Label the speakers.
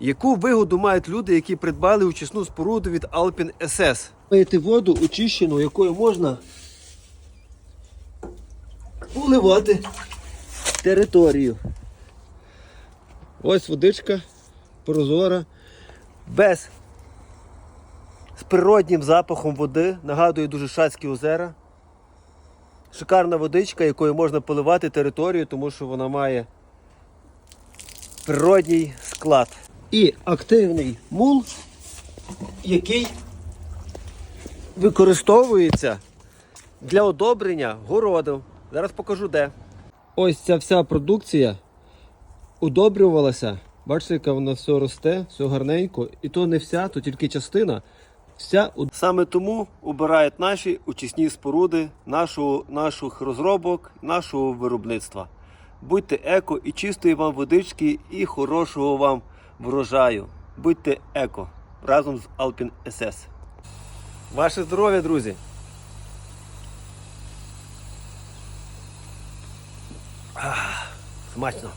Speaker 1: Яку вигоду мають люди, які придбали очисну споруду від Alpin SS?
Speaker 2: Маєте воду очищену, якою можна поливати територію. Ось водичка прозора.
Speaker 1: Без з природнім запахом води, нагадує дуже шацькі озера. Шикарна водичка, якою можна поливати територію, тому що вона має природній склад.
Speaker 2: І активний мул, який використовується.
Speaker 1: Для одобрення городів. Зараз покажу де.
Speaker 2: Ось ця вся продукція удобрювалася. Бачите, яка вона все росте, все гарненько. І то не вся, то тільки частина. Вся
Speaker 1: Саме тому обирають наші очисні споруди, нашого, наших розробок, нашого виробництва. Будьте еко і чистої вам водички, і хорошого вам врожаю. Будьте еко разом з Alpin SS. Ваше здоров'я, друзі! Ах, Смачно!